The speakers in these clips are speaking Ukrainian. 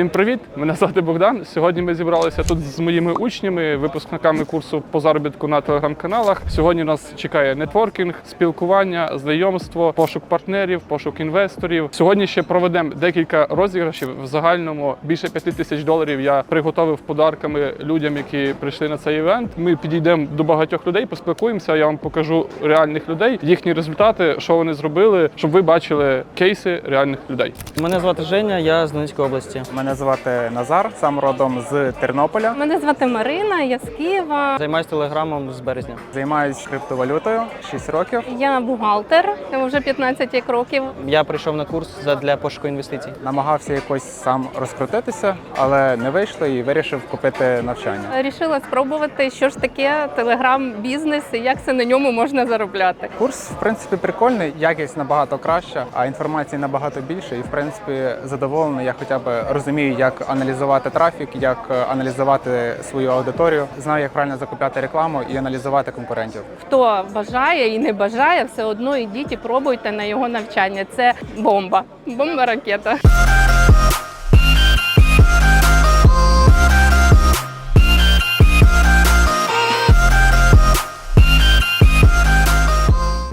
Всім привіт! Мене звати Богдан. Сьогодні ми зібралися тут з моїми учнями, випускниками курсу по заробітку на телеграм-каналах. Сьогодні нас чекає нетворкінг, спілкування, знайомство, пошук партнерів, пошук інвесторів. Сьогодні ще проведемо декілька розіграшів. В загальному більше п'яти тисяч доларів я приготовив подарками людям, які прийшли на цей івент. Ми підійдемо до багатьох людей, поспілкуємося. Я вам покажу реальних людей, їхні результати, що вони зробили, щоб ви бачили кейси реальних людей. Мене звати Женя, я з Донецької області. Мене звати Назар, сам родом з Тернополя. Мене звати Марина, я з Києва. Займаюсь телеграмом з березня. Займаюсь криптовалютою 6 років. Я бухгалтер, вже 15 років. Я прийшов на курс для пошуку інвестицій. Намагався якось сам розкрутитися, але не вийшло і вирішив купити навчання. Рішила спробувати, що ж таке телеграм-бізнес і як це на ньому можна заробляти. Курс, в принципі, прикольний, якість набагато краща, а інформації набагато більше. І в принципі задоволений. Я хоча б розумію, як аналізувати трафік, як е, аналізувати свою аудиторію. Знаю, як правильно закупляти рекламу і аналізувати конкурентів. Хто бажає і не бажає, все одно ідіть і пробуйте на його навчання. Це бомба, бомба ракета.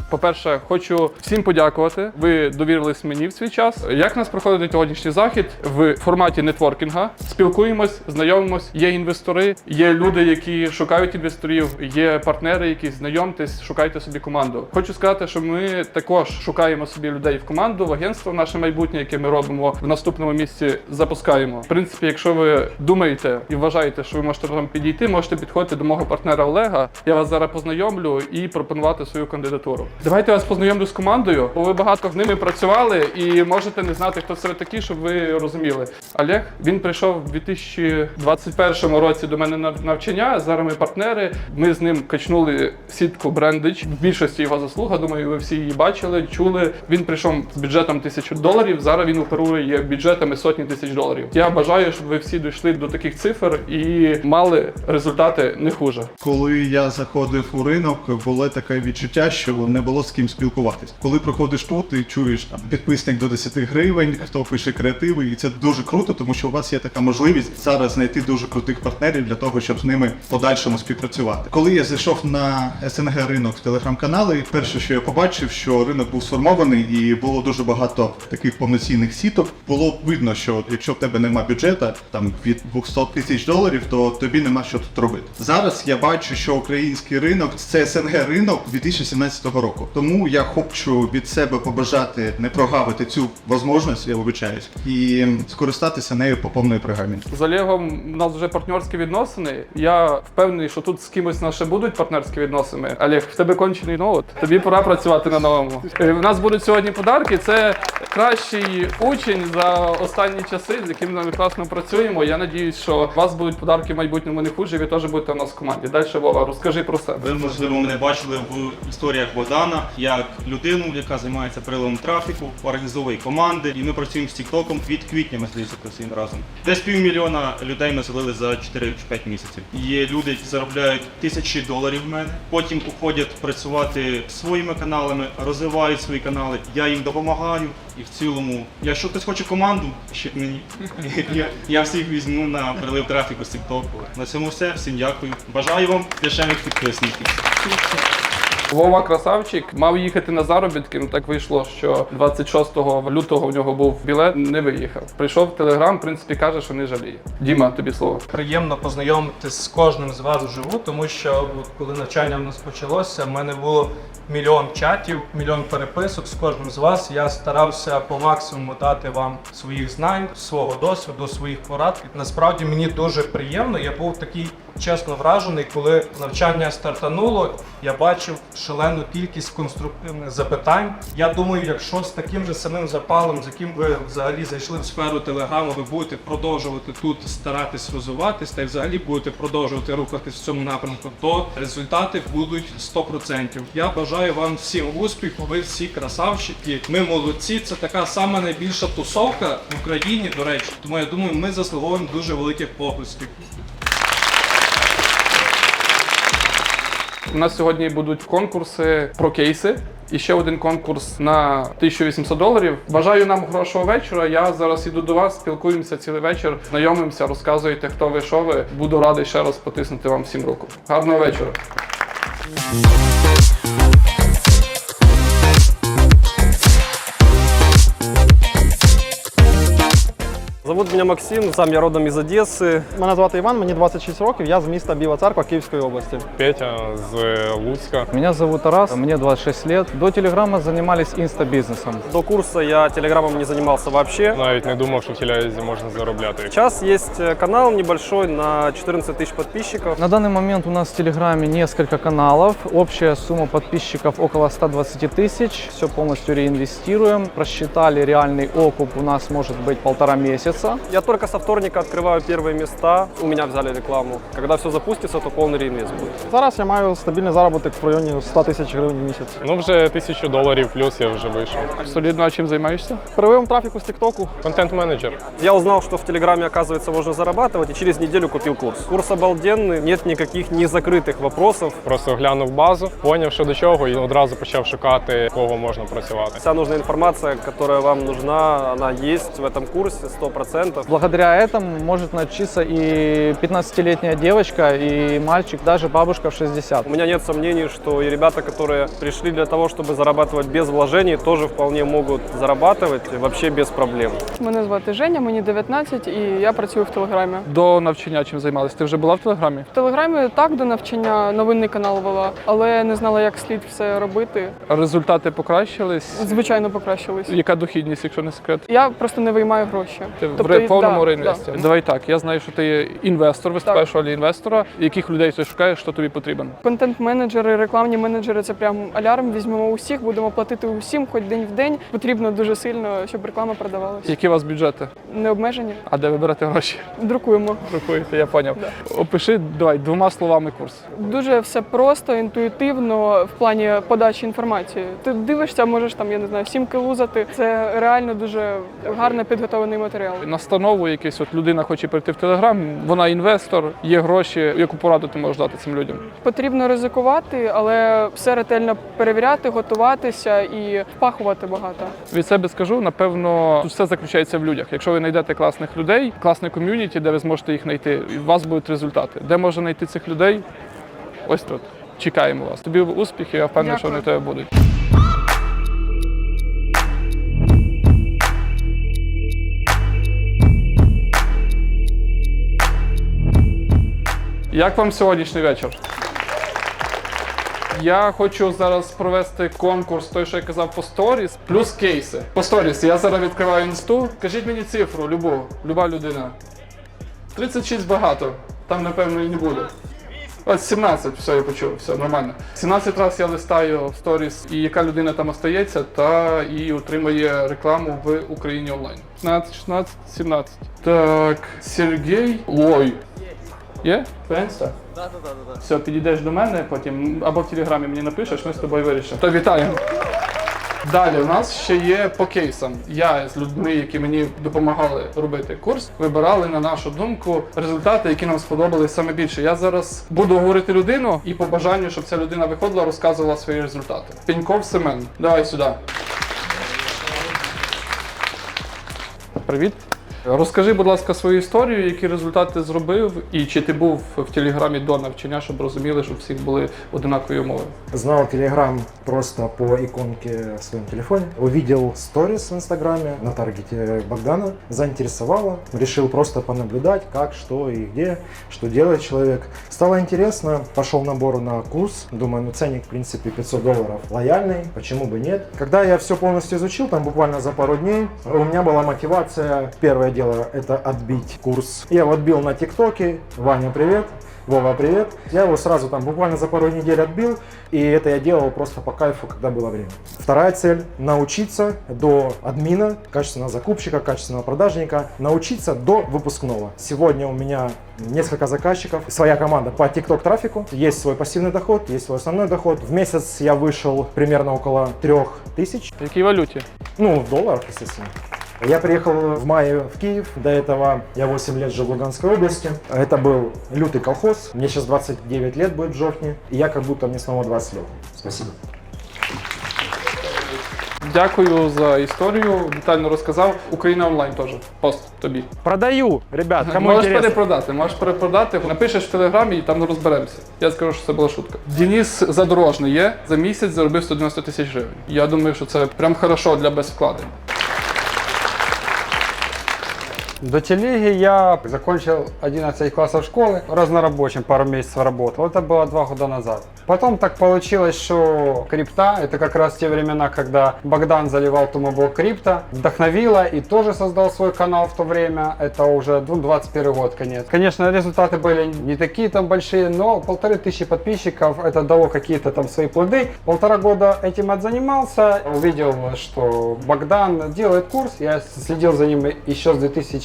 По-перше, хочу всім подякувати. Ви довірились мені в свій час. Як нас проходить сьогоднішній захід в форматі нетворкінга? Спілкуємось, знайомимось. Є інвестори, є люди, які шукають інвесторів, є партнери, які знайомтесь, шукайте собі команду. Хочу сказати, що ми також шукаємо собі людей в команду, в агентство наше майбутнє, яке ми робимо в наступному місці. Запускаємо. В принципі, якщо ви думаєте і вважаєте, що ви можете там підійти, можете підходити до мого партнера Олега. Я вас зараз познайомлю і пропонувати свою кандидатуру. Давайте вас познайомлю з командою, бо ви багато з ними працювали і можете не знати, хто це такі, щоб ви розуміли. Олег він прийшов у 2021 році до мене на навчання. Зараз ми партнери. Ми з ним качнули сітку брендич. В більшості його заслуга. Думаю, ви всі її бачили, чули. Він прийшов з бюджетом тисячу доларів. Зараз він оперує бюджетами сотні тисяч доларів. Я бажаю, щоб ви всі дійшли до таких цифр і мали результати не хуже. Коли я заходив у ринок, було таке відчуття, що не було з ким спілкуватись. Коли проходиш тут, ти чуєш там підписник до 10 гривень, хто пише креативи, і це дуже круто, тому що у вас є така можливість зараз знайти дуже крутих партнерів для того, щоб з ними в подальшому співпрацювати. Коли я зайшов на СНГ ринок в телеграм-канали, перше, що я побачив, що ринок був сформований і було дуже багато таких повноцінних сіток. Було видно, що якщо в тебе нема бюджету там від 200 тисяч доларів, то тобі нема що тут робити. Зараз я бачу, що український ринок це СНГ ринок 2017 року. Тому я хочу від себе побажати не прогавити цю можливість, я вибачаюсь, і скористатися нею по повної програмі. З Олегом у нас вже партнерські відносини. Я впевнений, що тут з кимось наші будуть партнерські відносини. Олег, в тебе кончений ноут. Тобі пора працювати на новому. Е, У нас будуть сьогодні подарки. Це кращий учень за останні часи, з яким ми класно працюємо. Я надіюсь, що у вас будуть подарки в майбутньому не хуже. Ви теж будете у нас в команді. Далі Вова, розкажи про себе. Ви, можливо, мене бачили в історіях Богдана як людину, яка займається приливом трафіку, організовує команди. І ми працюємо з Тіктоком від квітня, ми здається, працюємо разом. Десь півмільйона людей ми залили за 4-5 місяців. Є люди, які заробляють тисячі доларів в мене. Потім уходять працювати своїми каналами, розвивають свої канали. Я їм допомагаю. І в цілому, якщо хтось хоче команду, ще мені. Я, я всіх візьму на прилив трафіку з TikTok. На цьому все. Всім дякую. Бажаю вам дешевих підписників. Вова красавчик мав їхати на заробітки. Ну так вийшло, що 26 лютого в нього був білет, не виїхав. Прийшов в телеграм, в принципі, каже, що не жаліє. Діма, тобі слово. приємно познайомитись з кожним з вас вживу, тому що коли навчання в нас почалося, в мене було мільйон чатів, мільйон переписок з кожним з вас. Я старався по максимуму дати вам своїх знань, свого досвіду, своїх порад. Насправді мені дуже приємно. Я був такий чесно вражений, коли навчання стартануло. Я бачив шалену кількість конструктивних запитань. Я думаю, якщо з таким же самим запалом, з яким ви взагалі зайшли в сферу телеграму, ви будете продовжувати тут старатись розвиватись та й взагалі будете продовжувати рухатись в цьому напрямку, то результати будуть 100%. Я бажаю вам всім успіху. Ви всі красавчики. Ми молодці. Це така сама найбільша тусовка в Україні, до речі. Тому я думаю, ми заслуговуємо дуже великих поплесків. У нас сьогодні будуть конкурси про кейси. І ще один конкурс на 1800 доларів. Бажаю нам хорошого вечора. Я зараз іду до вас, спілкуємося цілий вечір, знайомимося, розказуєте, хто ви, що ви. Буду радий ще раз потиснути вам всім руку. Гарного вечора. Зовут мене Максим, сам я родом із Одеси. Мене звати Іван, мені 26 років, я з міста Біла Церква Київської області. Петя з Луцька. Меня зовут Тарас, мне 26 лет. До телеграма занимались инстабизнесом. До курсу я телеграмом не займався вообще. Навіть не думав, що в телязі можна заробляти. Сейчас есть э, канал небольшой на 14 тысяч подписчиков. На данный момент у нас в Телеграме несколько каналов. Общая сумма подписчиков около 120 тысяч. Все полностью реинвестируем. Просчитали реальный окуп у нас может быть полтора месяца. Я только со вторника открываю первые места. У меня взяли рекламу. Когда все запустится, то полный реинвест будет. Зараз я маю стабільний заробіток в районі 100 тисяч гривень в місяць. Ну вже тисячу доларів плюс я вже вийшов. Солідно, а чим займаєшся? Перевивом трафіку з Тіктоку. Контент-менеджер. Я узнал, что в Телеграме, оказывается, можно зарабатывать, и через неделю купил курс. Курс обалденный, нет никаких незакрытых вопросов. Просто глянув базу, поняв, що до чого, і одразу почав шукати, кого можна працювати. Вся нужная информация, которая вам нужна, она есть в этом курсе 100%. Благодаря этому может научиться и 15-летняя девочка, и мальчик, даже бабушка в 60. У меня нет сомнений, что и ребята, которые пришли для того, чтобы зарабатывать без вложений, тоже вполне могут зарабатывать и вообще без проблем. Мене звати Женя, мені 19 і я працюю в Телеграмі. До навчання чим займалися? Ти вже була в телеграмі? В Телеграмі так до навчання новинний канал вела, але не знала, як слід все робити. Результати покращились. Звичайно, покращились. Яка дохідність, якщо не секрет? Я просто не виймаю гроші. Ти в Тобто, ре- повному да, реінвесті. да. Давай так. Я знаю, що ти є інвестор, виступаєш в ролі інвестора. Яких людей ти шукаєш, що тобі потрібен? Контент-менеджери, рекламні менеджери це прям алярм. Візьмемо усіх, будемо платити усім, хоч день в день. Потрібно дуже сильно, щоб реклама продавалася. Які у вас бюджети? Не обмежені. А де ви берете гроші? Друкуємо. Друкуєте, я поняв. Опиши давай двома словами курс. Дуже все просто, інтуїтивно в плані подачі інформації. Ти дивишся, можеш там, я не знаю, сімки лузати. Це реально дуже гарно підготовлений матеріал. Настанову якийсь от людина хоче прийти в телеграм, вона інвестор, є гроші. Яку пораду ти можеш дати цим людям? Потрібно ризикувати, але все ретельно перевіряти, готуватися і впахувати багато. Від себе скажу, напевно, тут все заключається в людях. Якщо ви знайдете класних людей, класне ком'юніті, де ви зможете їх знайти, і у вас будуть результати. Де можна знайти цих людей? Ось тут. Чекаємо вас. Тобі успіхів, я впевнений, що вони тебе будуть. Як вам сьогоднішній вечір? Я хочу зараз провести конкурс, той, що я казав по сторіс, плюс кейси. По сторіс я зараз відкриваю інсту. Кажіть мені цифру, любу, люба людина. 36 багато. Там, напевно, і не буде. Ось 17, все, я почув, все нормально. 17 разів я листаю в сторіс, і яка людина там остається, та і отримає рекламу в Україні онлайн. 15, 16, 17. Так, Сергій Лой. Є? Френста? Все, підійдеш до мене, потім або в телеграмі мені напишеш, ми з тобою вирішимо. То вітаємо. Далі у нас ще є по кейсам. Я з людьми, які мені допомагали робити курс, вибирали на нашу думку результати, які нам сподобались саме більше. Я зараз буду говорити людину і по бажанню, щоб ця людина виходила, розказувала свої результати. Пеньков Семен, давай сюди. Привіт. Розкажи, будь ласка, свою історію, які результати ти зробив, і чи ти був в телеграмі до навчання, щоб розуміли, щоб всіх були одинакові умови. Знал Telegram просто по иконке в своем телефоне. Увидел сторис в Инстаграме на таргете Богдана. Заинтересовало. Решил просто понаблюдать, как, что и где, что делает человек. Стало интересно. Пошел набор на курс. Думаю, ну ценник, в принципе, 500 долларов лояльный. Почему бы нет? Когда я все полностью изучил, там буквально за пару дней, у меня была мотивация. Первое дело это отбить курс. Я его отбил на ТикТоке. Ваня, привет. Вова, привет. Я его сразу там буквально за пару недель отбил, и это я делал просто по кайфу, когда было время. Вторая цель – научиться до админа, качественного закупщика, качественного продажника, научиться до выпускного. Сегодня у меня несколько заказчиков, своя команда по TikTok трафику, есть свой пассивный доход, есть свой основной доход. В месяц я вышел примерно около 3000, В якій валюті? ну, в долларах, естественно. Я приехал в мае в Киев. До этого я 8 лет жил в Луганской области. Это был лютый колхоз. Мне сейчас 29 лет будет в жовтні. И я как будто мне снова 20 лет. Спасибо. Дякую за історію. Детально розказав. Україна онлайн теж. Пост тобі. Продаю, ребят, кому можеш интересно. перепродати, можеш перепродати. Напишеш в телеграмі і там розберемося. Я скажу, що це була шутка. Денис задорожний є за місяць заробив 190 тисяч гривень. Я думаю, що це прям хорошо для безвкладень. До телеги я закончил 11 классов школы, разнорабочим пару месяцев работал. Это было два года назад. Потом так получилось, что крипта, это как раз те времена, когда Богдан заливал тумоблок крипта, вдохновила и тоже создал свой канал в то время. Это уже ну, 21 год, конец. Конечно, результаты были не такие там большие, но полторы тысячи подписчиков, это дало какие-то там свои плоды. Полтора года этим отзанимался, увидел, что Богдан делает курс, я следил за ним еще с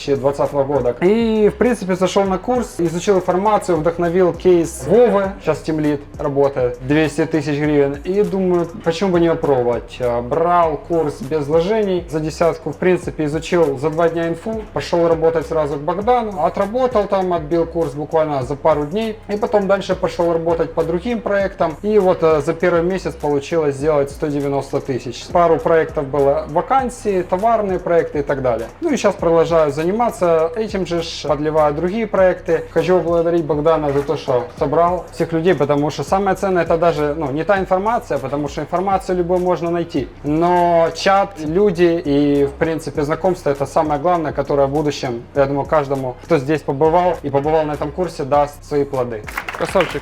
2020 года. И, в принципе, зашел на курс, изучил информацию, вдохновил кейс Вовы, сейчас Lead работает, 200 тысяч гривен. И думаю, почему бы не попробовать. А, Брал курс без вложений за десятку, в принципе, изучил за два дня инфу, пошел работать сразу к Богдану, отработал там, отбил курс буквально за пару дней, и потом дальше пошел работать по другим проектам. И вот э, за первый месяц получилось сделать 190 тысяч. Пару проектов было вакансии, товарные проекты и так далее. Ну и сейчас продолжаю заниматься этим же, ж, подливаю другие проекты. Хочу поблагодарить Богдана за то, что собрал всех людей, потому что самое ценное это даже ну, не та информация, потому что информацию любую можно найти. Но чат, люди и, в принципе, знакомство это самое главное, которое в будущем, я думаю, каждому, кто здесь побывал и побывал на этом курсе, даст свои плоды. Красавчик.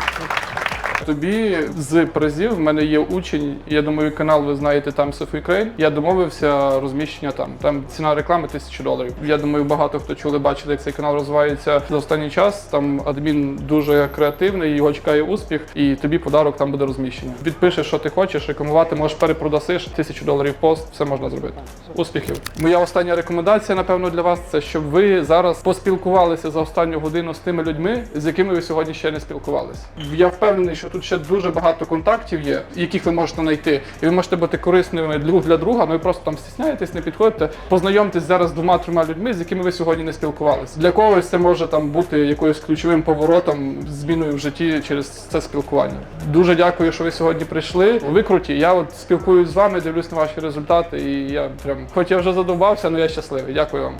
Тобі з призів в мене є учень. Я думаю, канал ви знаєте там Крейн. Я домовився розміщення там. Там ціна реклами тисячу доларів. Я думаю, багато хто чули, бачили, як цей канал розвивається за останній час. Там адмін дуже креативний, його чекає успіх, і тобі подарок там буде розміщення. Підпишеш, що ти хочеш, рекламувати, можеш перепродасиш тисячу доларів пост, все можна зробити. Успіхів. Моя остання рекомендація, напевно, для вас це щоб ви зараз поспілкувалися за останню годину з тими людьми, з якими ви сьогодні ще не спілкувалися. Я впевнений, що тут ще дуже багато контактів є, яких ви можете знайти, і ви можете бути корисними друг для друга. Ну ви просто там стісняєтесь, не підходите. Познайомтесь зараз з двома-трьома людьми, з якими ви сьогодні не спілкувалися. Для когось це може там бути якоюсь ключовим поворотом, зміною в житті через це спілкування. Дуже дякую, що ви сьогодні прийшли. Ви круті. Я от спілкуюсь з вами, дивлюсь на ваші результати, і я прям, хоч я вже задовбався, але я щасливий. Дякую вам.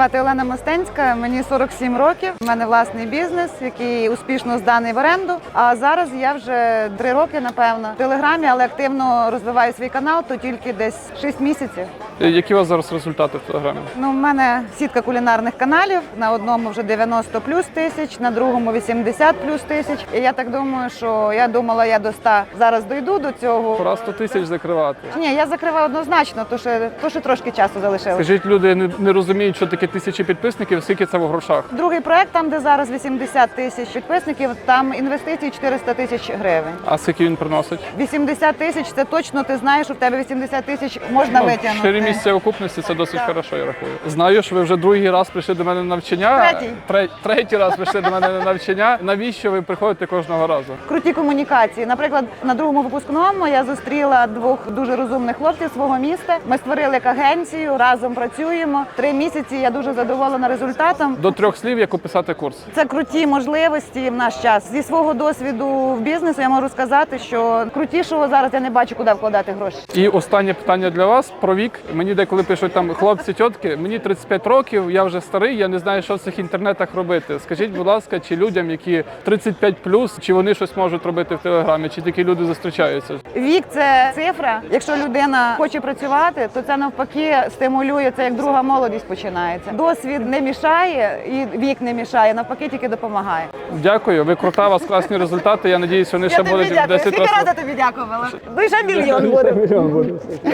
Звати Олена Мостенська, мені 47 років. У мене власний бізнес, який успішно зданий в оренду. А зараз я вже три роки, напевно, в телеграмі, але активно розвиваю свій канал, то тільки десь 6 місяців. Е, Які у вас зараз результати в телеграмі? Ну, в мене сітка кулінарних каналів. На одному вже 90 плюс тисяч, на другому 80 плюс тисяч. І я так думаю, що я думала, я до 100 зараз дойду до цього. Пора 100 тисяч закривати. Ні, я закриваю однозначно, то що, то що трошки часу залишилось. Скажіть, люди не, не розуміють, що таке тисячі підписників, скільки це в грошах. Другий проект, там де зараз 80 тисяч підписників, там інвестиції 400 тисяч гривень. А скільки він приносить? 80 тисяч це точно ти знаєш, що в тебе 80 тисяч можна Ну, витягнути. Чотири місця окупності це досить хорошо, я рахую. Знаю, що ви вже другий раз прийшли до мене на навчання. Третій. Тре- третій раз прийшли до мене на навчання. Навіщо ви приходите кожного разу? Круті комунікації. Наприклад, на другому випускному я зустріла двох дуже розумних хлопців свого міста. Ми створили агенцію, разом працюємо. Три місяці я дуже задоволена результатом. До трьох слів, як описати курс. Це круті можливості в наш час. Зі свого досвіду в бізнесі я можу сказати, що крутішого зараз я не бачу, куди вкладати гроші. І останнє питання для вас про вік. Мені деколи пишуть там хлопці, тітки, мені 35 років, я вже старий, я не знаю, що в цих інтернетах робити. Скажіть, будь ласка, чи людям, які 35 чи вони щось можуть робити в телеграмі, чи такі люди зустрічаються? Вік це цифра. Якщо людина хоче працювати, то це навпаки стимулює це як друга молодість починається. Досвід не мішає і вік не мішає, навпаки, тільки допомагає. Дякую, ви крута, у вас класні результати. Я надіюсь, вони ще Я тобі будуть дякую. 10 Скільки разів. разів тобі дякувала? Ну і ще мільйон буде.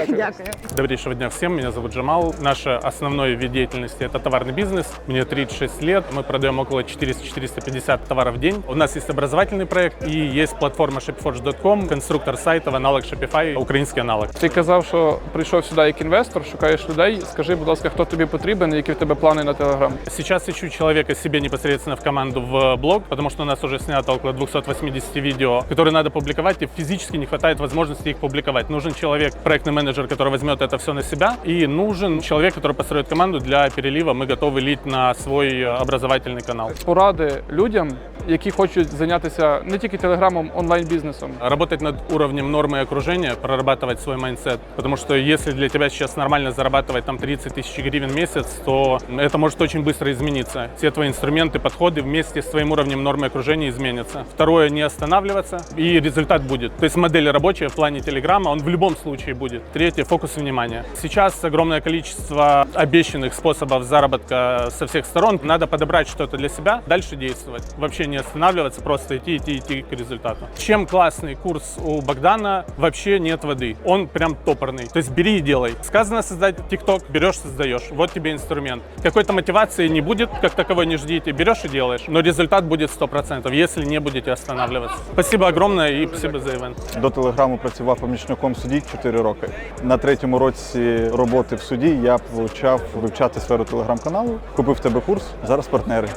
Дякую. Добрейшего дня всем, меня зовут Джамал. Наш основной вид деятельности – это товарный бизнес. Мне 36 лет, мы продаем около 400-450 товаров в день. У нас есть образовательный проект и есть платформа shopforge.com, конструктор сайтов, аналог Shopify, украинский аналог. Ти казав, що прийшов сюди як інвестор, шукаєш людей. Скажи, будь ласка, хто тобі потрібен, які в тебе плани на Телеграм? Сейчас ищу человека себе непосредственно в команду в блог, потому что у нас уже снято около 280 видео, которые надо публиковать, и физически не хватает возможности их публиковать. Нужен человек, проектный менеджер, который возьмет это все на себя, и нужен человек, который построит команду для перелива. Мы готовы лить на свой образовательный канал. Поради людям, які хочуть зайнятися не тільки телеграмом, онлайн-бізнесом. Работать над уровнем нормы и окружения, прорабатывать свой майндсет. Потому что если для тебя сейчас нормально зарабатывать там 30 тысяч гривен в месяц, то это может очень быстро измениться. Все твои инструменты, подходы вместе с твоим уровнем нормы окружения изменятся. Второе, не останавливаться, и результат будет. То есть модель рабочая в плане Телеграма, он в любом случае будет. Третье, фокус внимания. Сейчас огромное количество обещанных способов заработка со всех сторон. Надо подобрать что-то для себя, дальше действовать. Вообще не останавливаться, просто идти, идти, идти к результату. Чем классный курс у Богдана, вообще нет воды. Он прям топорный. То есть бери и делай. Сказано создать ТикТок, берешь, создаешь. Вот тебе инструмент. Какой-то мотивации не будет, как таковой не ждите. Берешь и делаешь. Но результат будет 100%, если не будете останавливаться. Спасибо огромное и спасибо за ивент. До телеграму працював помічником судді 4 роки. На третьому році роботи в суді я почав вивчати сферу телеграм-каналу, купив тебе курс, зараз партнери.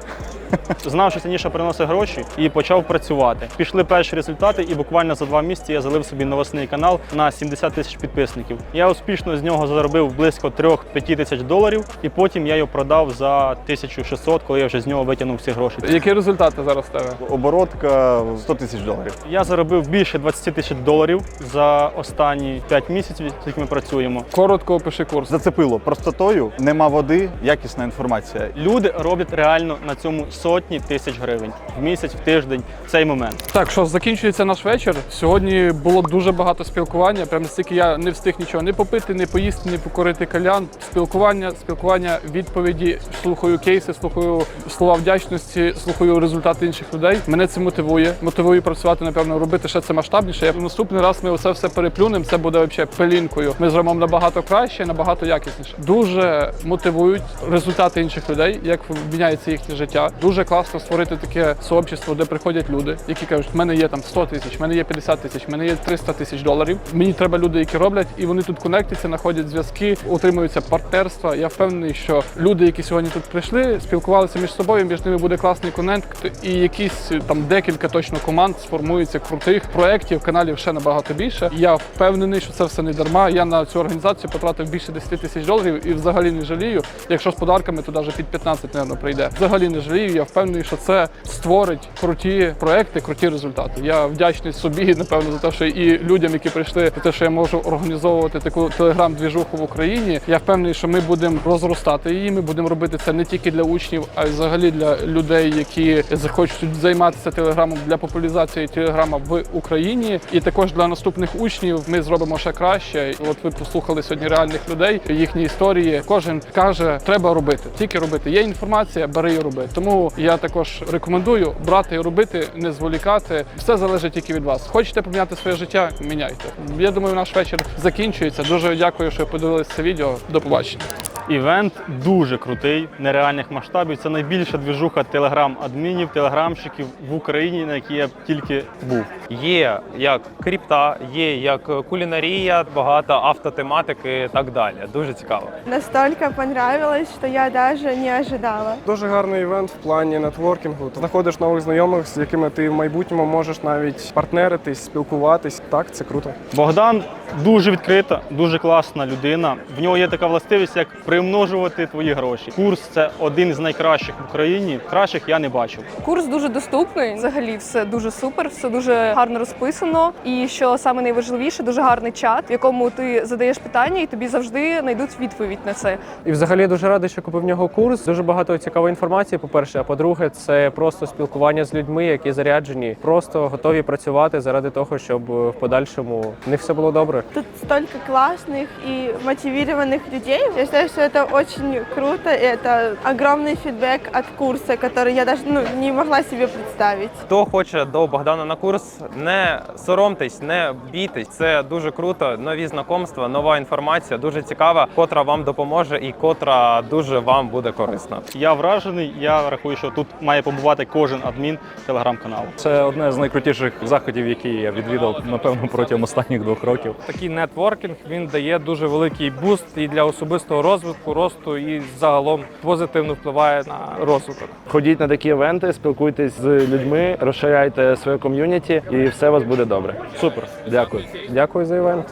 Знав, що це ніша приносить гроші і почав працювати. Пішли перші результати, і буквально за два місяці я залив собі новосний канал на 70 тисяч підписників. Я успішно з нього заробив близько 3-5 тисяч доларів, і потім я його продав за 1600, коли я вже з нього витягнув всі гроші. Які результати зараз в тебе? Оборотка 100 тисяч доларів. Я заробив більше 20 тисяч доларів за останні 5 місяців, скільки ми працюємо. Коротко опиши курс. Зацепило простотою, нема води, якісна інформація. Люди роблять реально на цьому сотні тисяч гривень в місяць, в тиждень, в цей момент. Так, що закінчується наш вечір. Сьогодні було дуже багато спілкування. Прямо настільки я не встиг нічого не попити, не поїсти, не покорити калян. Спілкування, спілкування, відповіді, слухаю кейси, слухаю слова вдячності, слухаю результати інших людей. Мене це мотивує. Мотивує працювати, напевно, робити ще це масштабніше. Я наступний раз ми оце все переплюнемо. Це буде взагалі пелінкою. Ми зробимо набагато краще, набагато якісніше. Дуже мотивують результати інших людей, як міняється їхнє життя. Дуже класно створити таке сообщество, де приходять люди, які кажуть, в мене є там 100 тисяч, в мене є 50 тисяч, в мене є 300 тисяч доларів. Мені треба люди, які роблять, і вони тут конектяться, знаходять зв'язки, утримуються партнерства. Я впевнений, що люди, які сьогодні тут прийшли, спілкувалися між собою. Між ними буде класний конект, і якісь там декілька точно команд сформуються крутих проєктів, каналів ще набагато більше. Я впевнений, що це все не дарма. Я на цю організацію потратив більше 10 тисяч доларів і взагалі не жалію. Якщо з подарками, то навіть під 15, мабуть, прийде. Взагалі не жалію. Я впевнений, що це створить круті проекти, круті результати. Я вдячний собі, напевно, за те, що і людям, які прийшли, за те, що я можу організовувати таку телеграм-двіжуху в Україні. Я впевнений, що ми будемо розростати її. Ми будемо робити це не тільки для учнів, а й взагалі для людей, які захочуть займатися телеграмом для популяризації телеграма в Україні. І також для наступних учнів ми зробимо ще краще. От ви послухали сьогодні реальних людей, їхні історії. Кожен каже, треба робити, тільки робити. Є інформація, бери і роби. Тому я також рекомендую брати і робити, не зволікати. Все залежить тільки від вас. Хочете поміняти своє життя? Міняйте. Я думаю, наш вечір закінчується. Дуже дякую, що подивилися це відео. До побачення. Івент дуже крутий, нереальних масштабів. Це найбільша двіжуха телеграм-адмінів, телеграмщиків в Україні, на якій я тільки був. Є як крипта, є як кулінарія, багато автотематики і так далі. Дуже цікаво. Настолько понравилось, что я даже не ожидала. Дуже гарний івент в плані нетворкінгу. Ти знаходиш нових знайомих, з якими ти в майбутньому можеш навіть партнеритись, спілкуватись. Так, це круто. Богдан дуже відкрита, дуже класна людина. В нього є така властивість, як примножувати твої гроші. Курс це один з найкращих в Україні. Кращих я не бачив. Курс дуже доступний. Взагалі, все дуже супер, все дуже гарно розписано. І що саме найважливіше, дуже гарний чат, в якому ти задаєш питання, і тобі завжди знайдуть відповідь на це. І взагалі дуже радий, що купив в нього курс. Дуже багато цікавої інформації. По-перше, а по-друге, це просто спілкування з людьми, які заряджені, просто готові працювати заради того, щоб в подальшому них все було добре. Тут столько классных и мотивированных людей. Я считаю, что это очень круто, и это огромный фидбэк от курса, который я даже ну, не могла себе представить. Хто хоче до Богдана на курс, не соромтесь, не бійтесь. Це дуже круто. Нові знайомства, нова інформація, дуже цікава, котра вам допоможе і котра дуже вам буде корисна. Я вражений. Я рахую, що тут має побувати кожен адмін телеграм-каналу. Це одне з найкрутіших заходів, які я відвідав напевно протягом останніх двох років. Такий нетворкінг він дає дуже великий буст і для особистого розвитку. розвитку, росту і загалом позитивно впливає на розвиток. Ходіть на такі івенти, спілкуйтесь з людьми, розширяйте своє ком'юніті, і все у вас буде добре. Супер, дякую. Дякую за івент.